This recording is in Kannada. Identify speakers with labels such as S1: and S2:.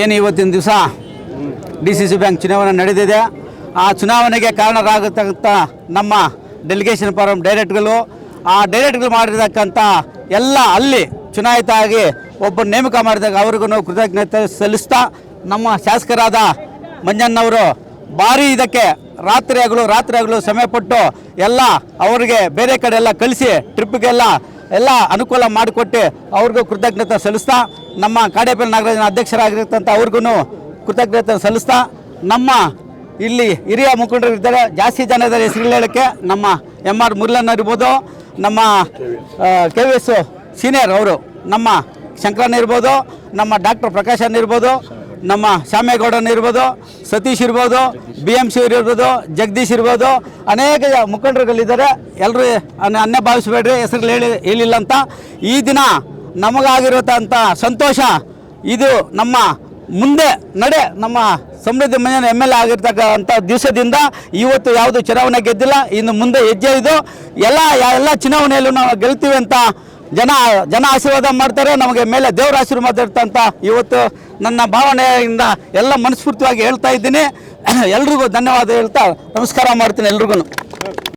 S1: ಏನು ಇವತ್ತಿನ ದಿವಸ? ಡಿ ಸಿ ಸಿ ಬ್ಯಾಂಕ್ ಚುನಾವಣೆ ನಡೆದಿದೆ. ಆ ಚುನಾವಣೆಗೆ ಕಾರಣರಾಗತಕ್ಕಂಥ ನಮ್ಮ ಡೆಲಿಗೇಷನ್ ಫಾರಂ ಡೈರೆಕ್ಟ್ಗಳು ಆ ಡೈರೆಕ್ಟ್ಗಳು ಮಾಡಿರತಕ್ಕಂಥ ಎಲ್ಲ ಅಲ್ಲಿ ಚುನಾಯಿತ ಆಗಿ ಒಬ್ಬ ನೇಮಕ ಮಾಡಿದಾಗ ಅವ್ರಿಗೂ ಕೃತಜ್ಞತೆ ಸಲ್ಲಿಸ್ತಾ ನಮ್ಮ ಶಾಸಕರಾದ ಮಂಜಣ್ಣವರು ಭಾರಿ ಇದಕ್ಕೆ ರಾತ್ರಿ ಹಗಲು ರಾತ್ರಿ ಹಗಲು ಸಮಯಪಟ್ಟು ಎಲ್ಲ ಅವರಿಗೆ ಬೇರೆ ಕಡೆ ಎಲ್ಲ ಕಳಿಸಿ ಟ್ರಿಪ್ಗೆಲ್ಲ ಎಲ್ಲ ಅನುಕೂಲ ಮಾಡಿಕೊಟ್ಟು ಅವ್ರಿಗೂ ಕೃತಜ್ಞತೆ ಸಲ್ಲಿಸ್ತಾ, ನಮ್ಮ ಕಾಡೇಪಲ್ಲಿ ನಾಗರಾಜನ ಅಧ್ಯಕ್ಷರಾಗಿರ್ತಂಥ ಅವ್ರಿಗೂ ಕೃತಜ್ಞತೆ ಸಲ್ಲಿಸ್ತಾ, ನಮ್ಮ ಇಲ್ಲಿ ಹಿರಿಯ ಮುಖಂಡರು ಇದ್ದಾರೆ, ಜಾಸ್ತಿ ಜನ ಇದ್ದಾರೆ ಹೆಸರು ಹೇಳೋಕ್ಕೆ ನಮ್ಮ ಎಂ ಆರ್ ಮುರ್ಲನ್ ಇರ್ಬೋದು, ನಮ್ಮ ಕೆ ವಿ ಎಸ್ ಸೀನಿಯರ್ ಅವರು, ನಮ್ಮ ಶಂಕರನ್ ಇರ್ಬೋದು, ನಮ್ಮ ಡಾಕ್ಟರ್ ಪ್ರಕಾಶನ್ ಇರ್ಬೋದು, ನಮ್ಮ ಶ್ಯಾಮೇಗೌಡನ್ ಇರ್ಬೋದು, ಸತೀಶ್ ಇರ್ಬೋದು ಬಿ ಎಂ ಸಿ ಇರ್ಬೋದು, ಜಗದೀಶ್ ಇರ್ಬೋದು, ಅನೇಕ ಮುಖಂಡರುಗಳಿದ್ದಾರೆ. ಎಲ್ಲರೂ ಅನ್ನೇ ಭಾವಿಸಬೇಡ್ರಿ, ಹೆಸರುಗಳು ಹೇಳಿ ಹೇಳಿಲ್ಲ ಅಂತ. ಈ ದಿನ ನಮಗಾಗಿರುವಂಥ ಸಂತೋಷ, ಇದು ನಮ್ಮ ಮುಂದೆ ನಡೆ ನಮ್ಮ ಸಮೃದ್ಧಿ ಮನೆಯ ಎಂ ಎಲ್ ಎ ಆಗಿರ್ತಕ್ಕಂಥ ದಿವಸದಿಂದ ಇವತ್ತು ಯಾವುದು ಚುನಾವಣೆ ಗೆದ್ದಿಲ್ಲ, ಇನ್ನು ಮುಂದೆ ಹೆಜ್ಜೆ ಇದು. ಎಲ್ಲ ಎಲ್ಲ ಚುನಾವಣೆಯಲ್ಲೂ ನಾವು ಗೆಲ್ತೀವಿ ಅಂತ ಜನ ಜನ ಆಶೀರ್ವಾದ ಮಾಡ್ತಾರೆ, ನಮಗೆ ಮೇಲೆ ದೇವರ ಆಶೀರ್ವಾದ ಇರ್ತಂತ ಇವತ್ತು ನನ್ನ ಭಾವನೆಯಿಂದ ಎಲ್ಲ ಮನಸ್ಫೂರ್ತಿಯಾಗಿ ಹೇಳ್ತಾ ಇದ್ದೀನಿ. ಎಲ್ರಿಗೂ ಧನ್ಯವಾದ ಹೇಳ್ತಾ ನಮಸ್ಕಾರ ಮಾಡ್ತೀನಿ ಎಲ್ರಿಗೂ